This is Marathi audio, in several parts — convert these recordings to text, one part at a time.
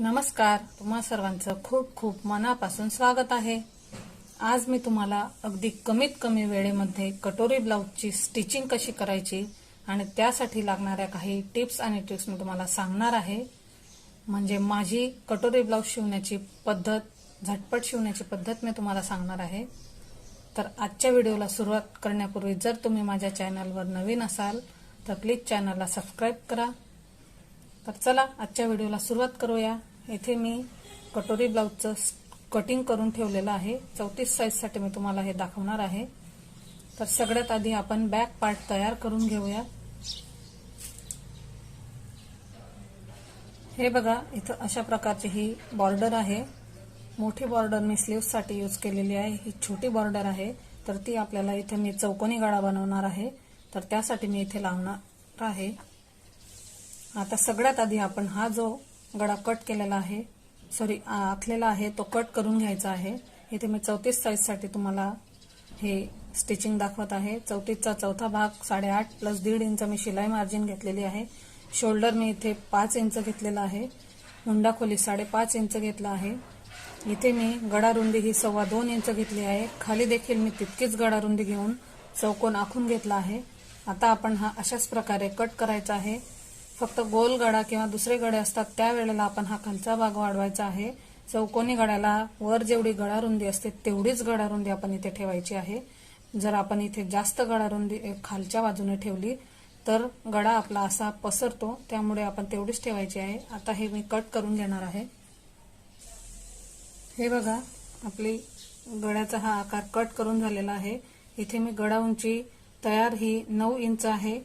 नमस्कार. तुम्हा सर्वांचं खूप खूप मनापासून स्वागत आहे. आज मी तुम्हाला अगदी कमीत कमी वेळेमध्ये कटोरी ब्लाऊजची स्टिचिंग कशी करायची आणि त्यासाठी लागणाऱ्या काही टिप्स आणि ट्रिक्स मी तुम्हाला सांगणार आहे. म्हणजे माझी कटोरी ब्लाऊज शिवण्याची पद्धत झटपट शिवण्याची पद्धत मी तुम्हाला सांगणार आहे. तर आजच्या व्हिडिओला सुरुवात करण्यापूर्वी जर तुम्ही माझ्या चॅनलवर नवीन असाल तर प्लीज चॅनलला सबस्क्राईब करा. तर चला आजच्या व्हिडिओला सुरुवात करूया. येथे मी कटोरी ब्लाऊजचं कटिंग करून ठेवलेलं आहे. चौतीस साईजसाठी मी तुम्हाला हे दाखवणार आहे. तर सगळ्यात आधी आपण बॅक पार्ट तयार करून घेऊया. हे बघा इथं अशा प्रकारची ही बॉर्डर आहे. मोठी बॉर्डर मी स्लीव्ससाठी यूज केलेली आहे. ही छोटी बॉर्डर आहे. तर ती आपल्याला इथे मी चौकोनी गळा बनवणार आहे. तर त्यासाठी मी इथे लावणार आहे. आता सगळ्यात आधी आपण हा जो गळा कट केलेला आहे सॉरी आखलेला आहे तो कट करून घ्यायचा आहे. इथे मी चौतीस साईजसाठी तुम्हाला हे स्टिचिंग दाखवत आहे. चौतीसचा चौथा भाग साडेआठ प्लस दीड इंच मी शिलाई मार्जिन घेतलेली आहे. शोल्डर मी इथे पाच इंच घेतलेला आहे. मुंडा खोली साडेपाच इंच घेतला आहे. इथे मी गडारुंदी ही सव्वा दोन इंच घेतली आहे. खाली देखील मी तितकीच गडारुंदी घेऊन चौकोन आखून घेतला आहे. आता आपण हा अशाच प्रकारे कट करायचा आहे. फक्त गोल गडा किंवा दुसरे गडे असतात त्यावेळेला आपण हा खालचा भाग वाढवायचा आहे. चौकोनी गड्याला वर जेवढी गळारुंदी असते तेवढीच गडारुंदी आपण इथे ठेवायची आहे. जर आपण इथे जास्त गळारुंदी खालच्या बाजूने ठेवली तर गडा आपला असा पसरतो. त्यामुळे आपण तेवढीच ठेवायची आहे. आता हे मी कट करून घेणार आहे. हे बघा आपली गळ्याचा हा आकार कट करून झालेला आहे. इथे मी गडा उंची तयार ही नऊ इंच आहे.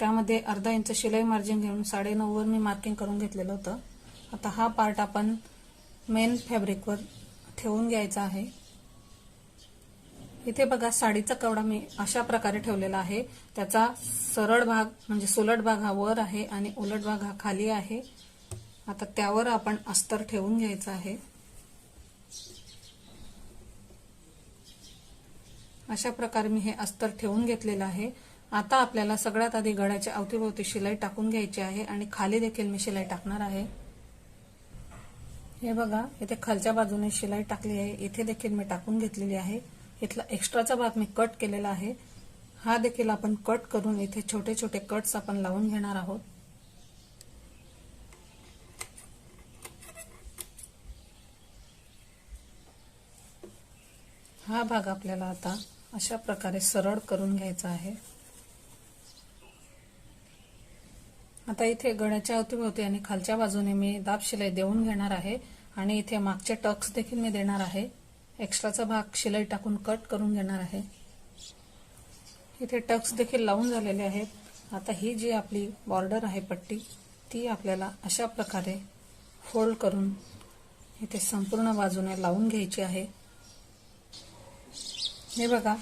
त्यामध्ये अर्धा इंच शिलाई मार्जिन घेऊन साडे नऊवर मी मार्किंग करून घेतलेलं होतं. आता हा पार्ट आपण मेन फॅब्रिकवर ठेवून घ्यायचा आहे. इथे बघा साडीचा कवडा मी अशा प्रकारे ठेवलेला आहे. त्याचा सरळ भाग म्हणजे सुलट भाग हा वर आहे आणि उलट भाग हा खाली आहे. आता त्यावर आपण अस्तर ठेवून घ्यायचं आहे. अशा प्रकारे मी हे अस्तर ठेवून घेतलेलं आहे. आता आपल्याला सगळ्यात आधी गळ्याच्या अवतीभोवती शिलाई टाकून घ्यायची आहे आणि खाली देखील मी शिलाई टाकणार आहे. हे बघा इथे खालच्या बाजूने शिलाई टाकली आहे. इथे देखील मी टाकून घेतलेली आहे. इथला एक्स्ट्राचा भाग मी कट केलेला आहे. हा देखील आपण कट करून इथे छोटे छोटे कट्स आपण लावून घेणार आहोत. हा भाग आपल्याला आता अशा प्रकारे सरळ करून घ्यायचा आहे. आता इथे गळ्याच्या अवतीभोवती आणि खालच्या बाजूने मी दाब शिलाई देऊन घेणार आहे. आणि इथे मागचे टक्स देखील मी देणार आहे. एक्स्ट्राचा भाग शिलाई टाकून कट करून घेणार आहे. इथे टक्स देखील लावून झालेले आहेत. आता ही जी आपली बॉर्डर आहे पट्टी ती आपल्याला अशा प्रकारे फोल्ड करून इथे संपूर्ण बाजूने लावून घ्यायची आहे. हे बघा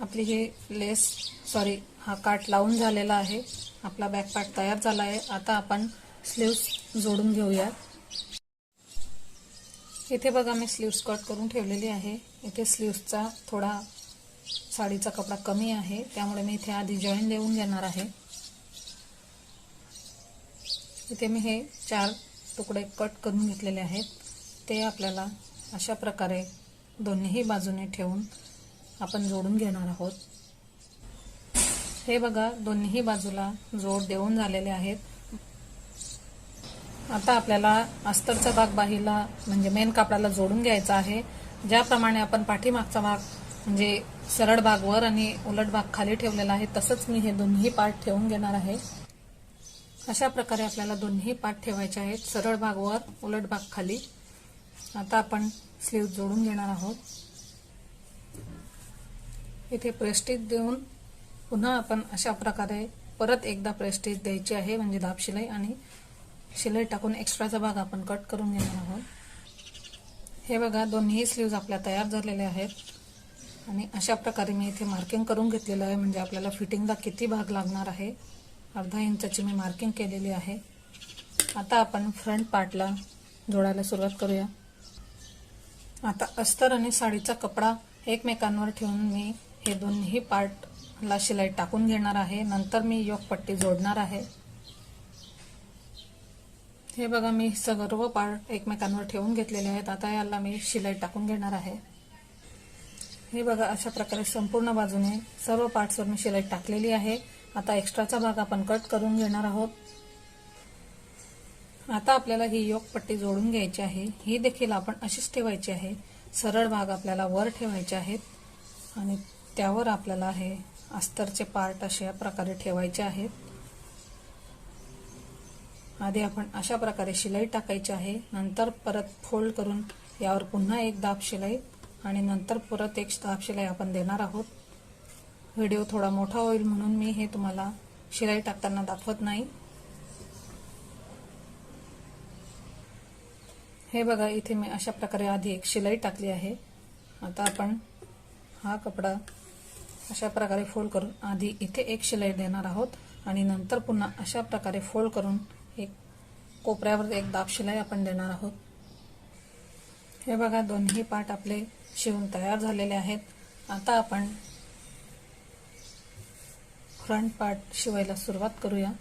आपली ही लेस सॉरी हा काट लावून झालेला आहे. आपला बॅकपार्ट तयार झाला आहे आता आपण स्लीव्स जोडून घेऊयात. इथे बघा मी स्लीव्स कट करून ठेवलेली आहे. इथे स्लीव्सचा थोडा साडीचा कपडा कमी आहे. त्यामुळे मी इथे आधी जॉईन देऊन घेणार आहे. इथे मी हे चार तुकडे कट करून घेतलेले आहेत. ते आपल्याला अशा प्रकारे दोन्हीही बाजूने ठेवून आपण जोडून घेणार आहोत. हे बघा दोन्ही बाजूला जोड देऊन झालेले आहेत. आता आपल्याला अस्तरचा भाग बाहीला म्हणजे मेन कापडाला जोडून घ्यायचा आहे. ज्याप्रमाणे आपण पाठीमागचा भाग म्हणजे सरळ भाग वर आणि उलट भाग खाली ठेवलेला आहे तसंच मी हे दोन्ही पार्ट ठेवून घेणार आहे. अशा प्रकारे आपल्याला दोन्ही पार्ट ठेवायचे आहेत सरळ भाग वर उलट भाग खाली. आता आपण स्लीव जोडून घेणार आहोत. इथे प्रेस्टिक देऊन पुन्हा आपण अशा प्रकारे परत एकदा प्रेस्टीज द्यायची आहे म्हणजे दाब शिलाई आणि शिलाई टाकून एक्स्ट्राचा भाग आपण कट करून घेणार आहोत. हे बघा दोन्ही स्लीव्ज आपल्या तयार झालेले आहेत. आणि अशा प्रकारे मी इथे मार्किंग करून घेतलेलं आहे म्हणजे आपल्याला फिटिंगला किती भाग लागणार आहे. अर्धा इंचाची मी मार्किंग केलेली आहे. आता आपण फ्रंट पार्टला जोडायला सुरुवात करूया. आता अस्तर आणि साडीचा कपडा एकमेकांवर ठेवून मी हे दोन्ही ला शिलाई टाकून घेणार आहे. नंतर मी योग पट्टी जोडणार आहे. हे बघा मी सर्व पार्ट एकमेकांवर ठेवून घेतलेले आहेत. आता याला मी शिलाई टाकून घेणार आहे. हे बघा अशा प्रकारे संपूर्ण बाजूने सर्व पार्ट्सवर मी शिलाई टाकलेली आहे. आता एक्स्ट्राचा भाग आपण कट करून घेणार आहोत. आता आपल्याला ही योग पट्टी जोडून घ्यायची आहे. ही देखील आपण अशीच ठेवायची आहे. सरळ भाग आपल्याला वर ठेवायचे आहेत. आणि त्यावर आपल्याला हे अस्तरचे पार्ट अशा प्रकारे ठेवायचे आहेत. आधी आपण अशा प्रकारे शिलाई टाकायची आहे. नंतर परत फोल्ड करून यावर पुन्हा एक दाब शिलाई आणि नंतर परत एक दाब शिलाई आपण देणार आहोत. व्हिडिओ थोडा मोठा होईल म्हणून मी हे तुम्हाला शिलाई टाकताना दाखवत नाही. हे बघा इथे मी अशा प्रकारे आधी एक शिलाई टाकली आहे. आता आपण हा कपडा अशा प्रकारे फोल्ड करून आधी इथे एक शिलाई देणार आहोत आणि नंतर पुन्हा अशा प्रकारे फोल्ड करून एक कोपऱ्यावर एक दाब शिलाई आपण देणार आहोत. हे बघा दोन्ही पार्ट आपले शिवून तयार झालेले आहेत. आता आपण फ्रंट पार्ट शिवायला सुरुवात करूया.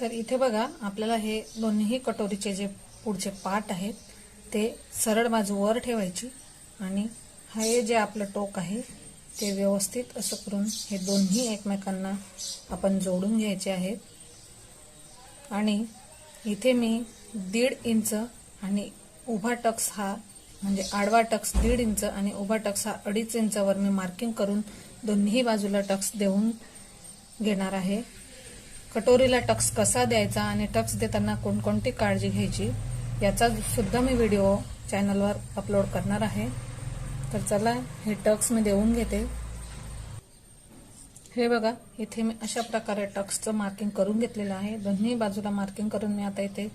तर इथे बघा आपल्याला हे दोन्ही कटोरीचे जे पुढचे पार्ट आहेत ते सरळ बाजू वर ठेवायची आणि हे जे आपलं टोक आहे ते व्यवस्थित असं करून हे दोन्ही एकमेकांना आपण जोडून घ्यायचे आहेत. आणि इथे मी दीड इंच आणि उभा टक्स हा म्हणजे आडवा टक्स दीड इंच आणि उभा टक्स हा अडीच इंचावर मी मार्किंग करून दोन्ही बाजूला टक्स देऊन घेणार आहे. कटोरीला टक्स कसा द्यायचा आणि टक्स देताना कोणकोणती काळजी घ्यायची याचा सुद्धा मी व्हिडिओ चॅनलवर अपलोड करणार आहे. तर चला हे टक्स मी देऊन घेते. हे बघा इथे मी अशा प्रकारे टक्सचं मार्किंग करून घेतलेलं आहे. दोन्ही बाजूला मार्किंग करून मी आता इथे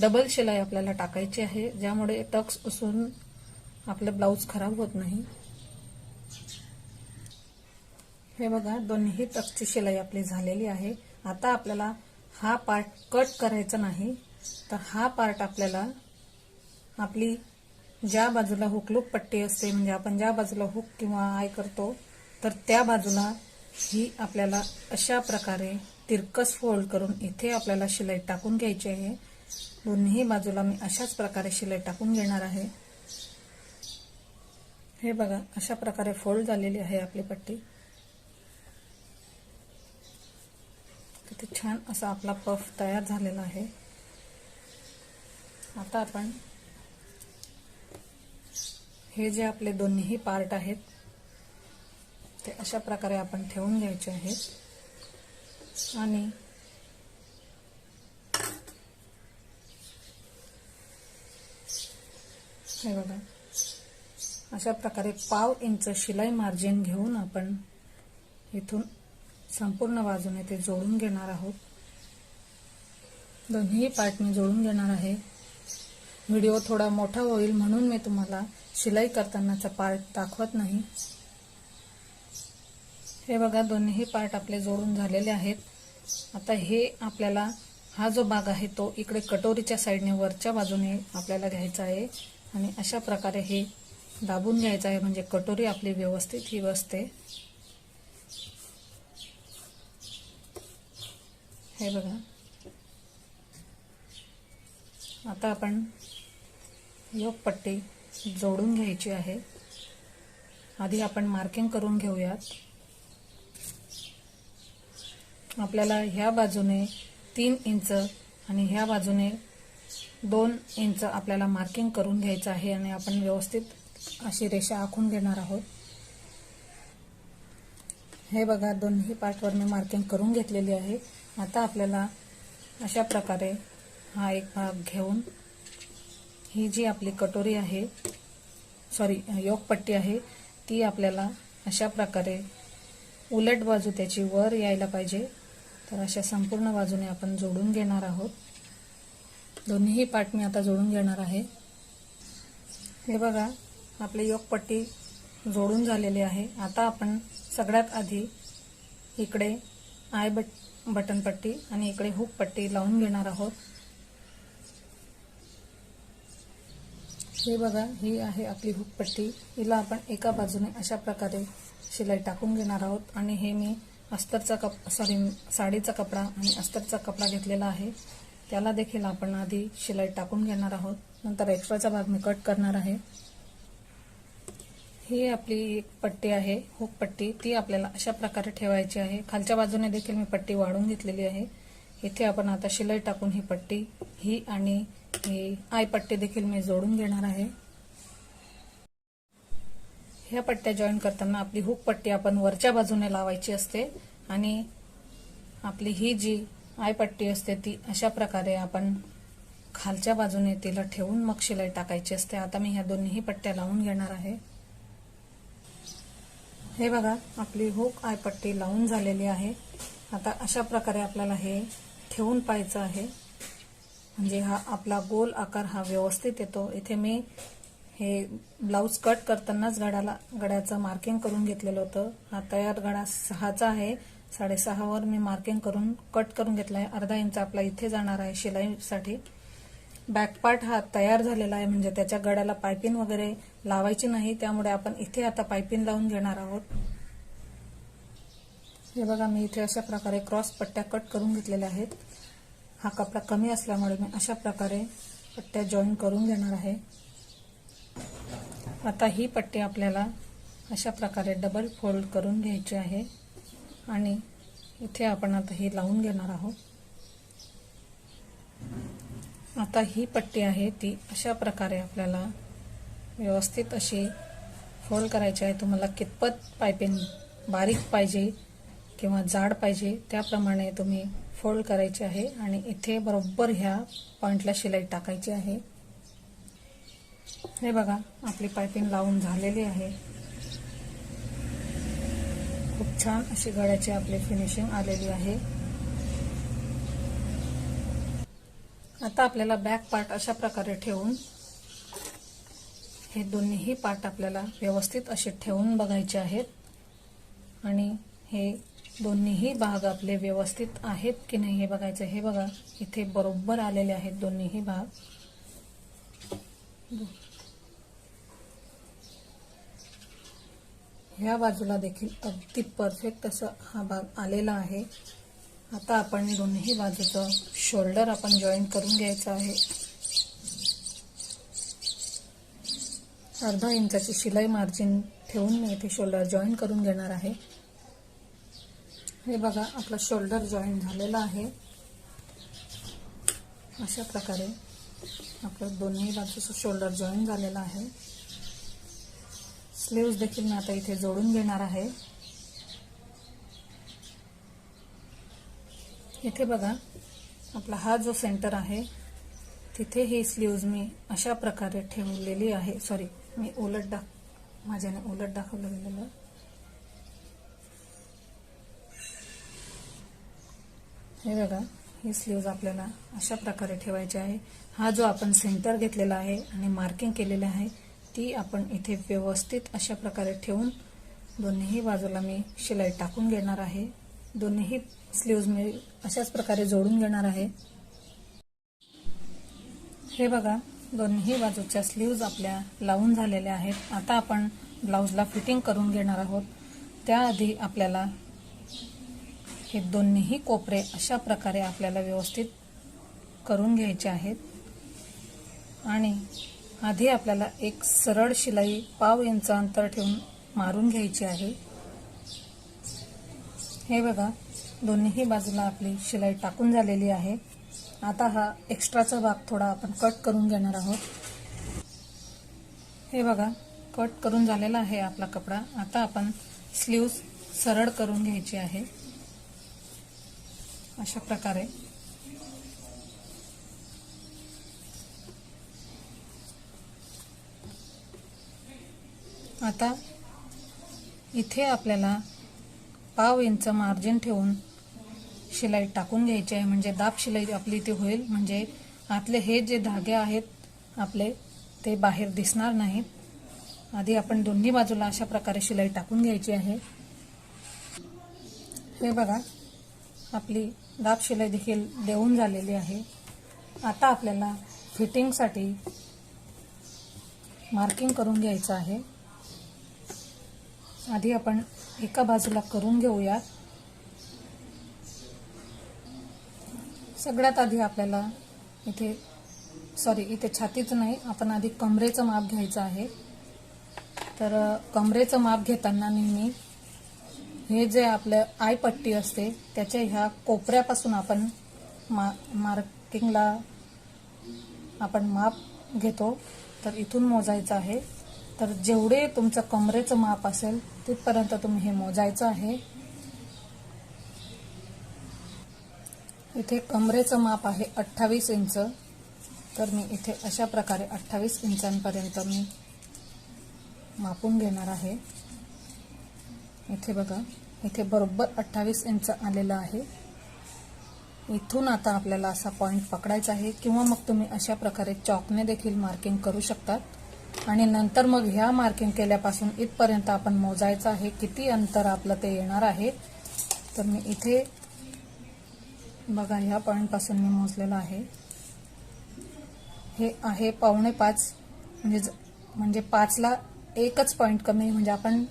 डबल शिलाई आपल्याला टाकायची आहे ज्यामुळे टक्स उसून आपलं ब्लाऊज खराब होत नाही. हे बघा दोन्ही टक्सची शिलाई आपली झालेली आहे. आता आपल्याला हा पार्ट कट करायचा नाही. तर हा पार्ट आपल्याला आपली ज्या बाजूला हुकलूक पट्टी असते म्हणजे आपण ज्या बाजूला हुक किंवा आय करतो तर त्या बाजूला ही आपल्याला अशा प्रकारे तिरकस फोल्ड करून इथे आपल्याला शिलाई टाकून घ्यायची आहे. दोन्ही बाजूला मी अशाच प्रकारे शिलाई टाकून घेणार आहे. हे बघा अशा प्रकारे फोल्ड झालेली आहे आपली पट्टी. किती छान असा आपला पफ तयार झालेला आहे. आता आपण हे जे आपले दोन्हीही पार्ट आहेत ते अशा प्रकारे आपण ठेवून घ्यायचे आहेत. आणि हे बघा अशा प्रकारे पाव इंच शिलाई मार्जिन घेऊन आपण इथून संपूर्ण बाजूने ते जोडून घेणार आहोत. दोन्ही पार्ट मी जोडून घेणार आहे. व्हिडिओ थोडा मोठा होईल म्हणून मी तुम्हाला शिलाई करतानाचा पार्ट दाखवत नाही. हे बघा दोन्ही पार्ट आपले जोडून झालेले आहेत. आता हे आपल्याला हा जो भाग आहे तो इकडे कटोरीच्या साईडने वरच्या बाजूने आपल्याला घ्यायचा आहे. आणि अशा प्रकारे हे दाबून घ्यायचं आहे म्हणजे कटोरी आपली व्यवस्थित ही बसते. हे बघा. आता आपण योग पट्टी जोडून घ्यायची आहे. आधी आपण मार्किंग करून घेऊयात. आपल्याला ह्या बाजूने तीन इंच आणि ह्या बाजूने दोन इंच आपल्याला मार्किंग करून घ्यायचं आहे आणि आपण व्यवस्थित अशी रेषा आखून घेणार आहोत. हे बघा दोन्ही पार्टवर मी मार्किंग करून घेतलेली आहे. आता आपल्याला अशा प्रकारे हा एक भाग घेऊन ही जी आपली कटोरी आहे सॉरी योगपट्टी आहे ती आपल्याला अशा प्रकारे उलट बाजू त्याची वर यायला पाहिजे. तर अशा संपूर्ण बाजूने आपण जोडून घेणार आहोत. दोन्हीही पार्ट मी आता जोडून घेणार आहे. हे बघा आपली योगपट्टी जोडून झालेली आहे. आता आपण सगळ्यात आधी इकडे आय बट बटनपट्टी आणि इकडे हुक पट्टी लावून घेणार आहोत. हे बघा ही आहे आपली हुक पट्टी हिला आपण एका बाजूने अशा प्रकारे शिलाई टाकून घेणार आहोत. आणि हे मी अस्तरचा कप सॉरी साडीचा कपडा आणि अस्तरचा कपडा घेतलेला आहे. त्याला देखील आपण आधी शिलाई टाकून घेणार आहोत. नंतर एक्स्ट्राचा भाग मी कट करणार आहे. ही आपली एक पट्टी आहे हुक पट्टी ती आपल्याला अशा प्रकारे ठेवायची आहे. खालच्या बाजूने देखील मी पट्टी वाढून घेतलेली आहे. इथे आपण आता शिलाई टाकून ही पट्टी ही आणि ही आय पट्टी देखील मी जोडून घेणार आहे. ह्या पट्ट्या जॉईन करताना आपली हुक पट्टी आपण वरच्या बाजूने लावायची असते आणि आपली ही जी आय पट्टी असते ती अशा प्रकारे आपण खालच्या बाजूने तिला ठेवून मग शिलाई टाकायची असते. आता मी ह्या दोन्ही पट्ट्या लावून घेणार आहे. हे बघा आपली हुक आय पट्टी लावून झालेली आहे. आता अशा प्रकारे आपल्याला हे ठेवून पाहायचं आहे. म्हणजे हा आपला गोल आकार हा व्यवस्थित येतो. इथे मी हे ब्लाऊज कट करतानाच गड्याला गड्याचं मार्किंग करून घेतलेलं होतं. हा तयार गडा सहाचा आहे. साडेसहावर मी मार्किंग करून कट करून घेतला आहे. अर्धा इंच आपला इथे जाणार आहे शिलाईसाठी. बॅकपार्ट हा तयार झालेला आहे. म्हणजे त्याच्या गड्याला पायपिंग वगैरे लावायची नाही. त्यामुळे आपण इथे आता पायपिंग लावून घेणार आहोत. हे बघा मी इथे अशा प्रकारे क्रॉस पट्ट्या कट करून घेतलेल्या आहेत. हा कपडा कमी असल्यामुळे मी अशा प्रकारे पट्ट्या जॉईन करून घेणार आहे. आता ही पट्टी आपल्याला अशा प्रकारे डबल फोल्ड करून घ्यायची आहे. आणि इथे आपण आता ही लावून घेणार आहोत. आता ही पट्टी आहे ती अशा प्रकारे आपल्याला व्यवस्थित अशी फोल्ड करायची आहे. तुम्हाला कितपत पायपिंग बारीक पाहिजे किंवा जाड पाहिजे त्याप्रमाणे तुम्ही फोल्ड करायचे आहे आणि इथे बरोबर ह्या पॉइंटला शिलाई टाकायची आहे. हे बघा आपली पायपिंग लावून झालेली आहे. खूप छान अशी गळ्याची आपली फिनिशिंग आलेली आहे. आता आपल्याला बॅक पार्ट अशा प्रकारे ठेवून हे दोन्हीही पार्ट आपल्याला व्यवस्थित असे ठेवून बघायचे आहेत. आणि हे दोन्हीही भाग आपले व्यवस्थित आहेत की नाही हे बघायचं. हे बघा इथे बरोबर आलेले आहेत दोन्हीही भाग. ह्या बाजूला देखील अगदी परफेक्ट असं हा भाग आलेला आहे. आता आपण दोन्ही बाजूचं शोल्डर आपण जॉईन करून घ्यायचं आहे. अर्धा इंचाची शिलाई मार्जिन ठेवून मी इथे शोल्डर जॉईन करून घेणार आहे. हे बघा आपला शोल्डर जॉईन झालेला आहे. अशा प्रकारे आपलं दोन्ही बाजूचं शोल्डर जॉईन झालेलं आहे. स्लीव्ज देखील मी आता इथे जोडून घेणार आहे. इथे बघा आपला हा जो सेंटर आहे तिथे ही स्लीव्ज मी अशा प्रकारे ठेवलेली आहे. सॉरी मी उलट दाख माझ्याने उलट दाखवलं गेलेलं. हे बघा ही स्लीव्ज आपल्याला अशा प्रकारे ठेवायची आहे. हा जो आपण सेंटर घेतलेला आहे आणि मार्किंग केलेलं आहे ती आपण इथे व्यवस्थित अशा प्रकारे ठेवून दोन्हीही बाजूला मी शिलाई टाकून घेणार आहे. दोन्हीही स्लीव्ज मी अशाच प्रकारे जोडून घेणार आहे. हे बघा दोन्ही बाजूच्या स्लीव्ज आपल्या लावून झालेल्या आहेत. आता आपण ब्लाऊजला फिटिंग करून घेणार आहोत. त्याआधी आपल्याला हे दोन्हीही कोपरे अशा प्रकारे आपल्याला व्यवस्थित करून घ्यायचे आहेत. आणि आधी आपल्याला एक सरळ शिलाई पाव इंच अंतर ठेवून मारून घ्यायची आहे. हे बघा दोन्हीही बाजूला आपली शिलाई टाकून झालेली आहे. आता हा एक्स्ट्राचा भाग थोडा आपण कट करून घेणार आहोत. हे बघा कट करून झालेला आहे आपला कपडा. आता आपण स्लीव्ज सरळ करून घ्यायची आहे. अशा प्रकारे. आता इथे आपल्याला पाव इंच मार्जिन ठेवून शिलाई टाकून घ्यायची आहे. म्हणजे दाब शिलाई आपली इथे होईल. म्हणजे आतले हे जे धागे आहेत आपले ते बाहेर दिसणार नाहीत. आधी आपण दोन्ही बाजूला अशा प्रकारे शिलाई टाकून घ्यायची आहे. हे बघा आपली दाब शिलाई देखील देऊन झालेली आहे. आता आपल्याला फिटिंगसाठी मार्किंग करून घ्यायचं आहे. आधी आपण एका बाजूला करून घेऊयात. सगळ्यात आधी आपल्याला इथे सॉरी इथे छातीचं नाही आपण आधी कमरेचं माप घ्यायचं आहे. तर कमरेचं माप घेताना नेहमी हे जे आपलं आयपट्टी असते त्याच्या ह्या कोपऱ्यापासून आपण मा मार्किंगला आपण माप घेतो. तर इथून मोजायचं आहे. तर जेवढे तुमचं कमरेचं माप असेल तिथपर्यंत तुम्ही हे मोजायचं आहे. इथे कमरेचं माप आहे अठ्ठावीस इंच. तर मी इथे अशा प्रकारे अठ्ठावीस इंचांपर्यंत मी मापून घेणार आहे. इथे बघा इथे बरोबर अठ्ठावीस इंच आलेलं आहे. इथून आता आपल्याला असा पॉईंट पकडायचा आहे किंवा मग तुम्ही अशा प्रकारे चॉकने देखील मार्किंग करू शकतात. आणि नंतर मग ह्या मार्किंग केल्यापासून इथपर्यंत आपण मोजायचं आहे किती अंतर आपलं ते येणार आहे. तर मी इथे बघा ह्या पॉईंटपासून मी मोजलेलं आहे. हे आहे पावणे पाच म्हणजे म्हणजे पाचला एकच पॉईंट कमी म्हणजे आपण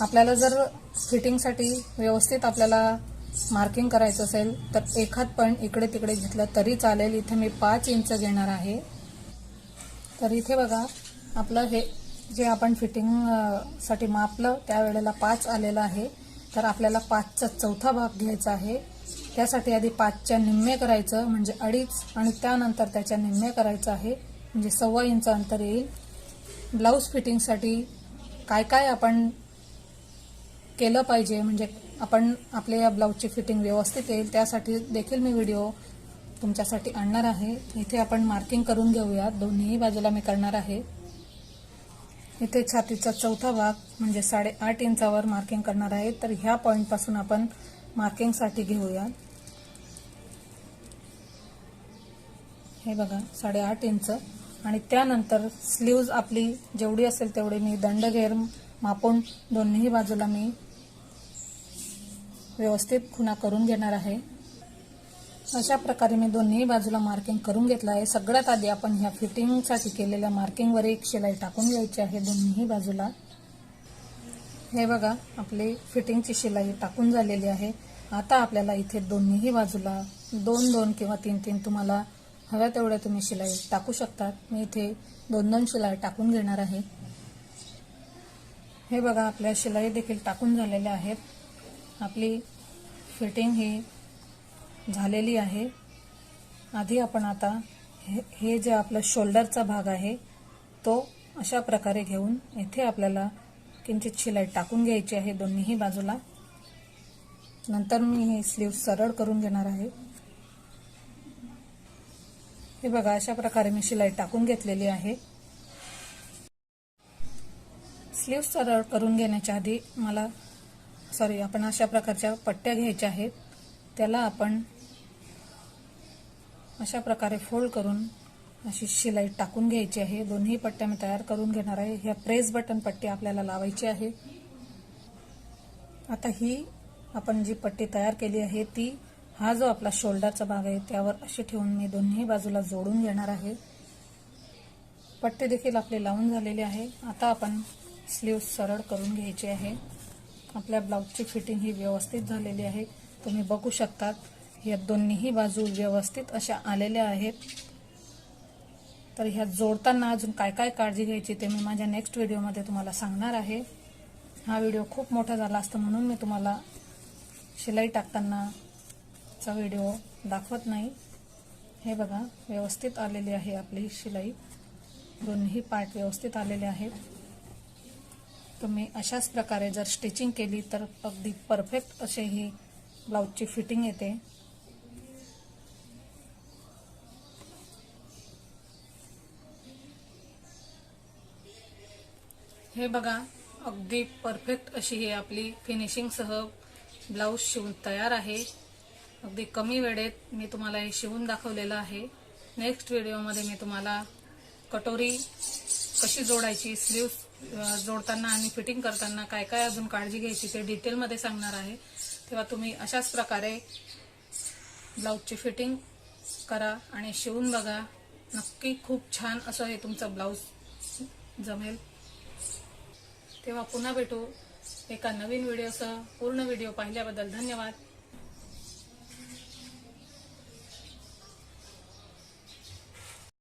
आपल्याला जर फिटिंगसाठी व्यवस्थित आपल्याला मार्किंग करायचं असेल तर एखाद पॉईंट इकडे तिकडे घेतलं तरी चालेल. इथे मी पाच इंच घेणार आहे. तर इथे बघा आपलं हे जे आपण फिटिंगसाठी मापलं त्यावेळेला पाच आलेलं आहे. तर आपल्याला पाचचा चौथा भाग घ्यायचा आहे. त्यासाठी आधी पाचच्या निम्मे करायचं म्हणजे अडीच आणि त्यानंतर त्याच्या निम्मे करायचं आहे. म्हणजे सव्वा इंच अंतर येईल. ब्लाऊज फिटिंगसाठी काय काय आपण केलं पाहिजे. म्हणजे आपण आपल्या या ब्लाऊजची फिटिंग व्यवस्थित येईल त्यासाठी देखील मी व्हिडिओ तुमच्यासाठी आणणार आहे. इथे आपण मार्किंग करून घेऊया. दोन्ही बाजूला मी करणार आहे. इथे छातीचा चौथा भाग म्हणजे साडेआठ इंचावर मार्किंग करणार आहे. तर ह्या पॉईंटपासून आपण मार्किंगसाठी घेऊया. हे बघा साडेआठ इंच. आणि त्यानंतर स्लीव्ज आपली जेवढी असेल तेवढी मी दंडघेर मापून दोन्ही बाजूला मी व्यवस्थित खुणा करून घेणार आहे. अशा प्रकारे मी दोन्ही बाजूला मार्किंग करून घेतलं आहे. सगळ्यात आधी आपण ह्या फिटिंगसाठी केलेल्या मार्किंगवर एक शिलाई टाकून घ्यायची आहे दोन्ही बाजूला. हे बघा आपली फिटिंगची शिलाई टाकून झालेली आहे. आता आपल्याला इथे दोन्हीही बाजूला दोन दोन किंवा तीन तीन तुम्हाला हव्या तेवढ्या तुम्ही शिलाई टाकू शकतात. मी इथे दोन दोन शिलाई टाकून घेणार आहे. हे बघा आपल्या शिलाई देखील टाकून झालेल्या आहेत. आपली फिटिंग ही झालेली आहे. आधी आपण आता हे हे जे आपलं शोल्डरचा भाग आहे तो अशा प्रकारे घेऊन इथे आपल्याला किंचित शिलाई टाकून घ्यायची आहे दोन्हीही बाजूला. नंतर मी हे स्लीव सरळ करून घेणार आहे. हे बघा अशा प्रकारे मी शिलाई टाकून घेतलेली आहे. स्लीव सरळ करून घेण्याच्या आधी मला सॉरी आपण अशा प्रकारच्या पट्ट्या घ्यायच्या आहेत. त्याला आपण अशा प्रकारे फोल्ड करून अशी शिलाई टाकून घ्यायची आहे. दोन्ही पट्ट्या मी तयार करून घेणार आहे. ह्या प्रेस बटन पट्टी आपल्याला लावायची आहे. आता ही आपण जी पट्टी तयार केली आहे ती हा जो आपला शोल्डरचा भाग आहे त्यावर अशी ठेवून मी दोन्ही बाजूला जोडून घेणार आहे. पट्टी देखील आपली लावून झालेली आहे. आता आपण स्लीव सरळ करून घ्यायची आहे. आपल्या ब्लाऊजची फिटिंग ही व्यवस्थित झालेली आहे. तुम्ही बघू शकतात या दोन्हीही बाजू व्यवस्थित अशा आलेल्या आहेत. तर ह्या जोडताना अजून काय काय काळजी घ्यायची ते मी माझ्या नेक्स्ट व्हिडिओमध्ये तुम्हाला सांगणार आहे. हा व्हिडिओ खूप मोठा झाला असतं म्हणून मी तुम्हाला शिलाई टाकतानाचा व्हिडिओ दाखवत नाही. हे बघा व्यवस्थित आलेली आहे आपली शिलाई. दोन्ही पार्ट व्यवस्थित आलेले आहेत. तुम्ही अशाच प्रकारे जर स्टिचिंग केली तर अगदी परफेक्ट असे ही ब्लाऊजची फिटिंग येते. हे बघा अगदी परफेक्ट अशी ही आपली फिनिशिंगसह ब्लाऊज शिवून तयार आहे. अगदी कमी वेळेत मी तुम्हाला हे शिवून दाखवलेलं आहे. नेक्स्ट व्हिडिओमध्ये मी तुम्हाला कटोरी कशी जोडायची स्लीव्स जोडताना आणि फिटिंग करताना काय काय अजून काळजी घ्यायची ते डिटेलमध्ये सांगणार आहे. तेव्हा तुम्ही अशाच प्रकारे ब्लाऊजची फिटिंग करा आणि शिवून बघा. नक्की खूप छान असं हे तुमचं ब्लाऊज जमेल. तेव्हा पुन्हा भेटू एका नवीन व्हिडिओसह. पूर्ण व्हिडिओ पाहिल्याबद्दल धन्यवाद.